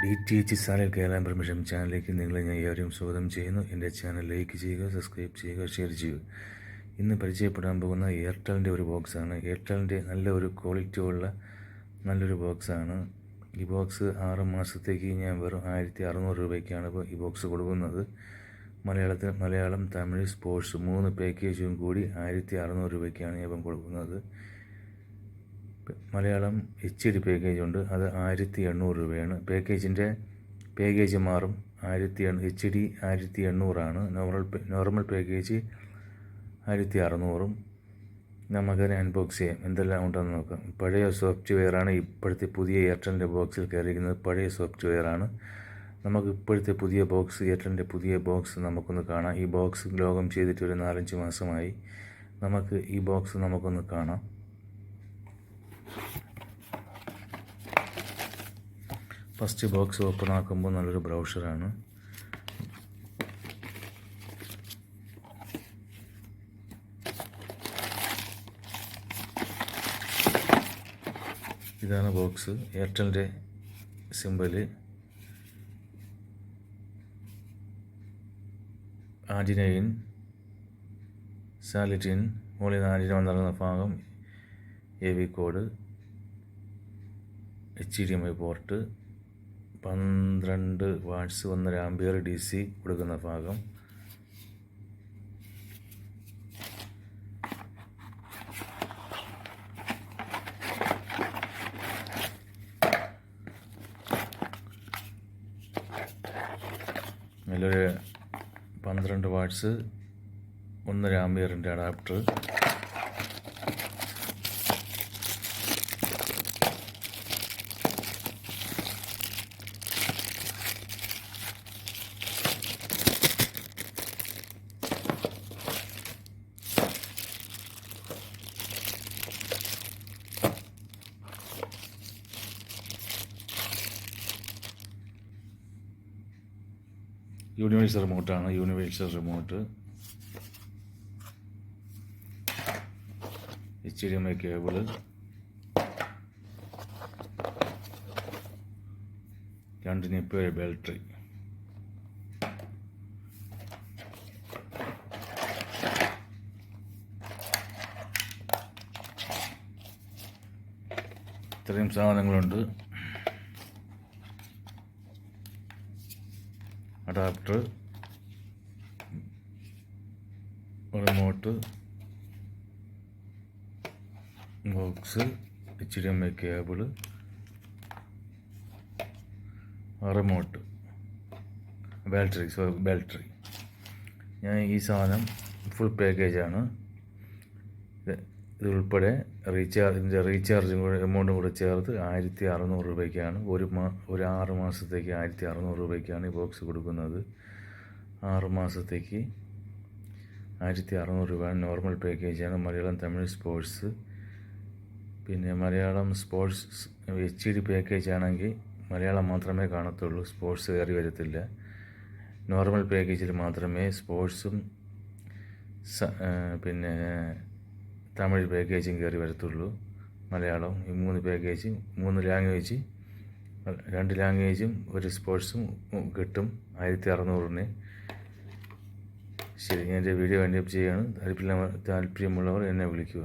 D T H channel Kerala permission ചാനലിലേക്ക് നിങ്ങളെ ഞാൻ ഏവരെയും സ്വാഗതം ചെയ്യുന്നു. എന്റെ ചാനൽ ലൈക്ക് ചെയ്യുക സബ്സ്ക്രൈബ് ചെയ്യുക ഷെയർ ചെയ്യുക. ഇന്ന് പരിചയപ്പെടാൻ പോകുന്ന എയർടെലിന്റെ ഒരു ബോക്സാണ് എയർടെലിന്റെ നല്ല ഒരു ക്വാളിറ്റി ഉള്ള നല്ലൊരു ബോക്സാണ് ഈ ബോക്സ് ആറ് മാസത്തേക്ക് ഞാൻ വെറും ആയിരത്തി അറുന്നൂറ് രൂപയ്ക്കാണ് ഇപ്പോൾ ഈ ബോക്സ് കൊടുക്കുന്നത്. മലയാളത്തിൽ മലയാളം തമിഴ് സ്പോർട്സ് മൂന്ന് പാക്കേജും കൂടി ആയിരത്തി അറുന്നൂറ് രൂപയ്ക്കാണ് ഞാൻ ഇപ്പം കൊടുക്കുന്നത്. മലയാളം എച്ച് ഡി പാക്കേജ് ഉണ്ട്. അത് ആയിരത്തി എണ്ണൂറ് രൂപയാണ്. പാക്കേജിന്റെ പാക്കേജ് മാറും. ആയിരത്തി എച്ച് ഡി ആയിരത്തി എണ്ണൂറാണ്. നോർമൽ നോർമൽ പാക്കേജ് ആയിരത്തി അറുന്നൂറും. നമുക്കതിനെ അൺബോക്സ് ചെയ്യാം. എന്തെല്ലാം ഉണ്ടെന്ന് നോക്കാം. പഴയ സോഫ്റ്റ്വെയറാണ് ഇപ്പോഴത്തെ പുതിയ എയർടെലിന്റെ ബോക്സിൽ കയറിയിരിക്കുന്നത്. പഴയ സോഫ്റ്റ്വെയറാണ് നമുക്ക് ഇപ്പോഴത്തെ പുതിയ ബോക്സ് എയർടെലിന്റെ പുതിയ ബോക്സ് നമുക്കൊന്ന് കാണാം. ഈ ബോക്സ് ലോകം ചെയ്തിട്ട് ഒരു നാലഞ്ച് മാസമായി. നമുക്ക് ഈ ബോക്സ് നമുക്കൊന്ന് കാണാം. ഫസ്റ്റ് ബോക്സ് ഓപ്പൺ ആക്കുമ്പോൾ നല്ലൊരു ബ്രൗഷറാണ്. ഇതാണ് ബോക്സ് എയർടെലിന്റെ സിമ്പൽ. ആന്റിനയിൻ സാലിറ്റിൻ മുകളിൽ നിന്ന് ആന്റിന വന്നിറങ്ങുന്ന ഭാഗം A V cord H D M I port പന്ത്രണ്ട് വാട്ട്സ് ഒന്നര ആംബിയർ ഡി സി കൊടുക്കുന്ന ഭാഗം. അതിലൊരു പന്ത്രണ്ട് വാട്ട്സ് ഒന്നര ആംബിയറിന്റെ adapter. Universal റിമോട്ടാണ് universal remote. H D M I cable. രണ്ട് നിപ്പ് ബാറ്ററി. ഇത്രയും സാധനങ്ങളുണ്ട്. Adapter remote box H D M I cable remote battery so battery ഞാൻ ഈ സാധനം ഫുൾ പാക്കേജാണ് ഇത് റീചാർജിന്റെ റീചാർജും കൂടെ എമൗണ്ടും കൂടെ ചേർത്ത് ആയിരത്തി അറുന്നൂറ് രൂപയ്ക്കാണ്. ഒരു മാ ഒരു ആറ് മാസത്തേക്ക് ആയിരത്തി അറുന്നൂറ് രൂപയ്ക്കാണ് ഈ ബോക്സ് കൊടുക്കുന്നത്. ആറ് മാസത്തേക്ക് ആയിരത്തി അറുന്നൂറ് രൂപയാണ് നോർമൽ പാക്കേജാണ് മലയാളം തമിഴ് സ്പോർട്സ് പിന്നെ Malayalam sports H D package ആണെങ്കിൽ മലയാളം മാത്രമേ കാണത്തുള്ളൂ. സ്പോർട്സ് കയറി വരത്തില്ല. നോർമൽ പാക്കേജിൽ മാത്രമേ സ്പോർട്സും പിന്നെ തമിഴ് പാക്കേജും കയറി വരത്തുള്ളൂ. മലയാളം ഈ മൂന്ന് പാക്കേജ് മൂന്ന് ലാംഗ്വേജ് രണ്ട് ലാംഗ്വേജും ഒരു സ്പോർട്സും കിട്ടും ആയിരത്തി അറുന്നൂറിന് ശരി ഞാൻ എന്റെ വീഡിയോ എന്റെ ചെയ്യാണ് താല്പര്യം താല്പര്യമുള്ളവർ എന്നെ വിളിക്കുക.